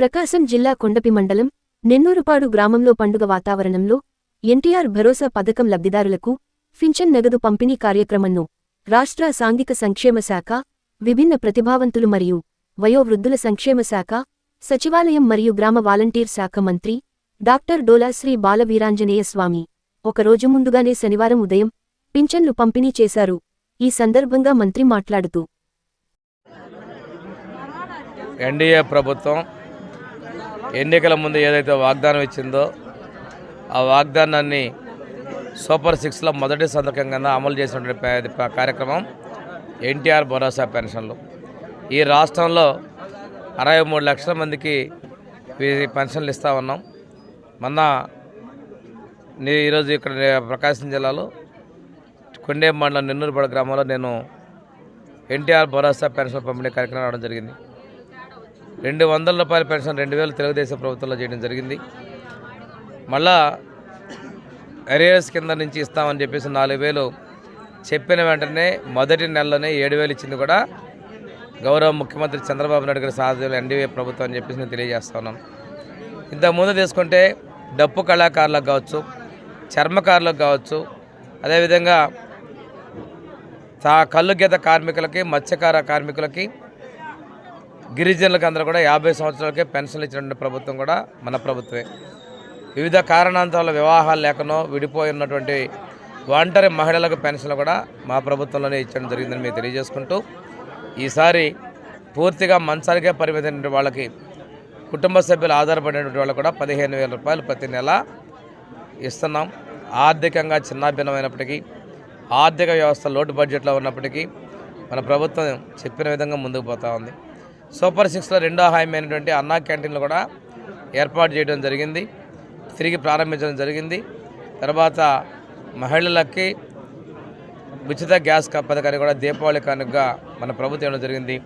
ప్రకాశం జిల్లా కొండపి మండలం నెన్నూరుపాడు గ్రామంలో పండుగ వాతావరణంలో ఎన్టీఆర్ భరోసా పథకం లబ్ధిదారులకు ఫించన్ నగదు పంపిణీ కార్యక్రమంను రాష్ట్ర సాంఘిక సంక్షేమ శాఖ విభిన్న ప్రతిభావంతులు మరియు వయోవృద్ధుల సంక్షేమ శాఖ సచివాలయం మరియు గ్రామ వాలంటీర్ శాఖ మంత్రి డాక్టర్ డోలా శ్రీ బాలవీరాంజనేయ స్వామి ఒకరోజు ముందుగానే శనివారం ఉదయం పింఛన్లు పంపిణీ చేశారు. ఈ సందర్భంగా మంత్రి మాట్లాడుతూ ఎన్డీఏ ప్రభుత్వం ఎన్నికల ముందు ఏదైతే వాగ్దానం ఇచ్చిందో ఆ వాగ్దానాన్ని సూపర్ సిక్స్లో మొదటి సంతకం కింద అమలు చేసినటువంటి కార్యక్రమం ఎన్టీఆర్ భరోసా పెన్షన్లు. ఈ రాష్ట్రంలో అరవై మూడు లక్షల మందికి పెన్షన్లు ఇస్తూ ఉన్నాం. మొన్న నీ- ఈరోజు ఇక్కడ ప్రకాశం జిల్లాలో కొండే మండలం నెన్నూరుపడ గ్రామంలో నేను ఎన్టీఆర్ భరోసా పెన్షన్ పంపిణీ కార్యక్రమం రావడం జరిగింది. రెండు వందల రూపాయల పెన్షన్ రెండు వేలు తెలుగుదేశం ప్రభుత్వంలో చేయడం జరిగింది. మళ్ళా అరియర్స్ కింద నుంచి ఇస్తామని చెప్పేసి నాలుగు వేలు చెప్పిన వెంటనే మొదటి నెలలోనే ఏడు వేలు ఇచ్చింది కూడా గౌరవ ముఖ్యమంత్రి చంద్రబాబు నాయుడు గారి సాధ్యంలో ఎన్డీఏ ప్రభుత్వం అని చెప్పేసి నేను తెలియజేస్తున్నాను ఇంతకుముందు తీసుకుంటే డప్పు కళాకారులకు కావచ్చు చర్మకారులకు కావచ్చు అదేవిధంగా కళ్ళు గీత కార్మికులకి మత్స్యకార కార్మికులకి గిరిజనులకు అందరూ కూడా యాభై సంవత్సరాలకే పెన్షన్లు ఇచ్చినటువంటి ప్రభుత్వం కూడా మన ప్రభుత్వమే. వివిధ కారణాంతాల వివాహాలు లేకనో విడిపోయి ఉన్నటువంటి ఒంటరి మహిళలకు పెన్షన్లు కూడా మా ప్రభుత్వంలోనే ఇచ్చడం జరిగిందని మేము తెలియజేసుకుంటూ ఈసారి పూర్తిగా మంచానికే పరిమితమైనటువంటి వాళ్ళకి కుటుంబ సభ్యులు ఆధారపడినటువంటి వాళ్ళకు కూడా పదిహేను వేల రూపాయలు ప్రతి నెల ఇస్తున్నాం. ఆర్థికంగా చిన్నాభిన్నమైనప్పటికీ ఆర్థిక వ్యవస్థ లోటు బడ్జెట్లో ఉన్నప్పటికీ మన ప్రభుత్వం చెప్పిన విధంగా ముందుకు పోతూ ఉంది. సూపర్ సిక్స్లో రెండో హామీ అయినటువంటి అన్నా క్యాంటీన్లు కూడా ఏర్పాటు చేయడం జరిగింది. తిరిగి ప్రారంభించడం జరిగింది. తర్వాత మహిళలకి ఉచిత గ్యాస్ పథకాన్ని కూడా దీపావళి కానుకగా మన ప్రభుత్వం ఇవ్వడం జరిగింది.